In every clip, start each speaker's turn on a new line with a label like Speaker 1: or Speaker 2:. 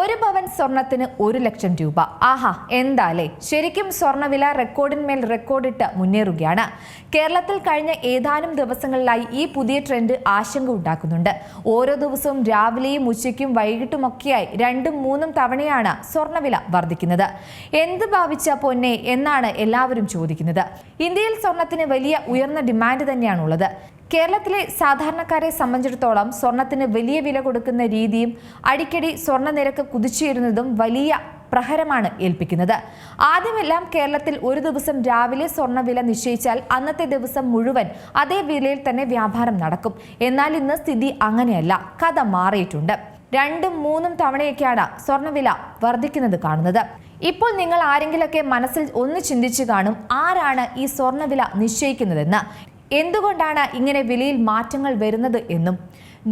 Speaker 1: ഒരു പവൻ സ്വർണത്തിന് ഒരു ലക്ഷം രൂപ. ആഹാ എന്താലേ? ശരിക്കും സ്വർണവില റെക്കോർഡിന്മേൽ റെക്കോർഡിട്ട് മുന്നേറുകയാണ്. കേരളത്തിൽ കഴിഞ്ഞ ഏതാനും ദിവസങ്ങളിലായി ഈ പുതിയ ട്രെൻഡ് ആശങ്ക ഉണ്ടാക്കുന്നുണ്ട്. ഓരോ ദിവസവും രാവിലെയും ഉച്ചയ്ക്കും വൈകിട്ടുമൊക്കെയായി രണ്ടും മൂന്നും തവണയാണ് സ്വർണവില വർദ്ധിക്കുന്നത്. എന്ത് ഭാവിച്ച പൊന്നെ എന്നാണ് എല്ലാവരും ചോദിക്കുന്നത്. ഇന്ത്യയിൽ സ്വർണത്തിന് വലിയ ഉയർന്ന ഡിമാൻഡ് തന്നെയാണുള്ളത്. കേരളത്തിലെ സാധാരണക്കാരെ സംബന്ധിച്ചിടത്തോളം സ്വർണത്തിന് വലിയ വില കൊടുക്കുന്ന രീതിയും അടിക്കടി സ്വർണ നിരക്ക് കുതിച്ചുയരുന്നതും വലിയ പ്രഹരമാണ് ഏൽപ്പിക്കുന്നത്. ആദ്യമെല്ലാം കേരളത്തിൽ ഒരു ദിവസം രാവിലെ സ്വർണവില നിശ്ചയിച്ചാൽ അന്നത്തെ ദിവസം മുഴുവൻ അതേ വിലയിൽ തന്നെ വ്യാപാരം നടക്കും. എന്നാൽ ഇന്ന് സ്ഥിതി അങ്ങനെയല്ല. കഥ മാറിയിട്ടുണ്ട്. രണ്ടും മൂന്നും തവണയൊക്കെയാണ് സ്വർണവില വർദ്ധിക്കുന്നത് കാണുന്നത്. ഇപ്പോൾ നിങ്ങൾ ആരെങ്കിലൊക്കെ മനസ്സിൽ ഒന്ന് ചിന്തിച്ചു കാണും ആരാണ് ഈ സ്വർണവില നിശ്ചയിക്കുന്നതെന്ന്. എന്തുകൊണ്ടാണ് ഇങ്ങനെ വിലയിൽ മാറ്റങ്ങൾ വരുന്നത് എന്നും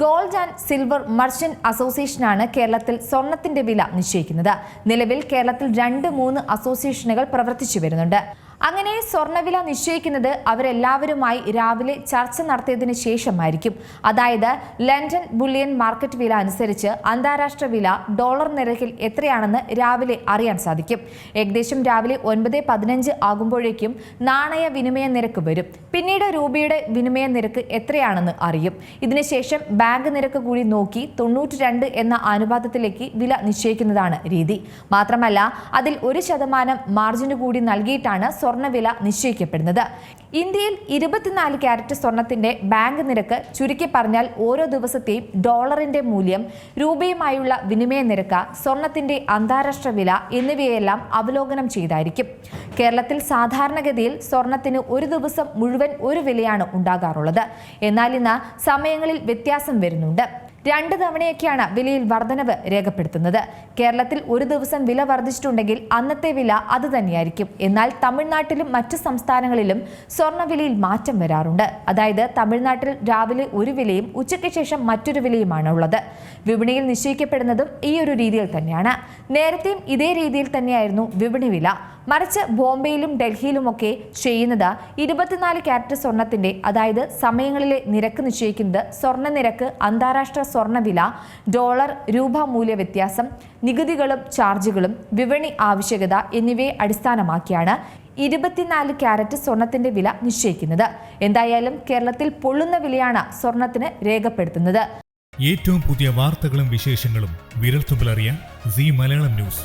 Speaker 1: ഗോൾഡ് ആൻഡ് സിൽവർ മർച്ചന്റ് അസോസിയേഷനാണ് കേരളത്തിൽ സ്വർണത്തിന്റെ വില നിശ്ചയിക്കുന്നത്. നിലവിൽ കേരളത്തിൽ രണ്ട് മൂന്ന് അസോസിയേഷനുകൾ പ്രവർത്തിച്ചു വരുന്നുണ്ട്. അങ്ങനെ സ്വർണവില നിശ്ചയിക്കുന്നത് അവരെല്ലാവരുമായി രാവിലെ ചർച്ച നടത്തിയതിന് ശേഷമായിരിക്കും. അതായത് ലണ്ടൻ ബുള്ളിയൻ മാർക്കറ്റ് വില അനുസരിച്ച് അന്താരാഷ്ട്ര വില ഡോളർ നിരക്കിൽ എത്രയാണെന്ന് രാവിലെ അറിയാൻ സാധിക്കും. ഏകദേശം രാവിലെ ഒൻപത് പതിനഞ്ച് ആകുമ്പോഴേക്കും നാണയ വിനിമയ നിരക്ക് വരും. പിന്നീട് രൂപയുടെ വിനിമയ നിരക്ക് എത്രയാണെന്ന് അറിയും. ഇതിനുശേഷം ബാങ്ക് നിരക്ക് കൂടി നോക്കി തൊണ്ണൂറ്റി രണ്ട് എന്ന അനുപാതത്തിലേക്ക് വില നിശ്ചയിക്കുന്നതാണ് രീതി. മാത്രമല്ല അതിൽ ഒരു ശതമാനം മാർജിന് കൂടി നൽകിയിട്ടാണ് സ്വർണവില നിശ്ചയിക്കപ്പെടുന്നത്. ഇന്ത്യയിൽ ഇരുപത്തിനാല് ക്യാരറ്റ് സ്വർണത്തിന്റെ ബാങ്ക് നിരക്ക് ചുരുക്കി പറഞ്ഞാൽ ഓരോ ദിവസത്തെയും ഡോളറിന്റെ മൂല്യം രൂപയുമായുള്ള വിനിമയ നിരക്ക് സ്വർണത്തിന്റെ അന്താരാഷ്ട്ര വില എന്നിവയെല്ലാം അവലോകനം ചെയ്തായിരിക്കും. കേരളത്തിൽ സാധാരണഗതിയിൽ സ്വർണത്തിന് ഒരു ദിവസം മുഴുവൻ ഒരു വിലയാണ് ഉണ്ടാകാറുള്ളത്. എന്നാൽ ഇന്ന് സമയങ്ങളിൽ വ്യത്യാസം വരുന്നുണ്ട്. രണ്ട് തവണയൊക്കെയാണ് വിലയിൽ വർധനവ് രേഖപ്പെടുത്തുന്നത്. കേരളത്തിൽ ഒരു ദിവസം വില വർദ്ധിച്ചിട്ടുണ്ടെങ്കിൽ അന്നത്തെ വില അത് തന്നെയായിരിക്കും. എന്നാൽ തമിഴ്നാട്ടിലും മറ്റ് സംസ്ഥാനങ്ങളിലും സ്വർണവിലയിൽ മാറ്റം വരാറുണ്ട്. അതായത് തമിഴ്നാട്ടിൽ രാവിലെ ഒരു വിലയും ഉച്ചയ്ക്ക് ശേഷം മറ്റൊരു വിലയുമാണ് ഉള്ളത്. വിപണിയിൽ നിശ്ചയിക്കപ്പെടുന്നതും ഈ ഒരു രീതിയിൽ തന്നെയാണ്. നേരത്തെയും ഇതേ രീതിയിൽ തന്നെയായിരുന്നു വിപണി വില. മറിച്ച് ബോംബെയിലും ഡൽഹിയിലുമൊക്കെ ചെയ്യുന്നത് ഇരുപത്തിനാല് ക്യാരറ്റ് സ്വർണത്തിന്റെ അതായത് സമയങ്ങളിലെ നിരക്ക് നിശ്ചയിക്കുന്നത് സ്വർണ നിരക്ക് അന്താരാഷ്ട്ര സ്വർണവില ഡോളർ രൂപ മൂല്യ വ്യത്യാസം നികുതികളും ചാർജുകളും വിപണി ആവശ്യകത എന്നിവയെ അടിസ്ഥാനമാക്കിയാണ് ഇരുപത്തിനാല് ക്യാരറ്റ് സ്വർണത്തിന്റെ വില നിശ്ചയിക്കുന്നത്. എന്തായാലും കേരളത്തിൽ പൊള്ളുന്ന വിലയാണ് സ്വർണത്തിന് രേഖപ്പെടുത്തുന്നത്.
Speaker 2: ഏറ്റവും പുതിയ വാർത്തകളും വിശേഷങ്ങളും വിരൽത്തുമ്പിലറിയാൻ സി മലയാളം ന്യൂസ്.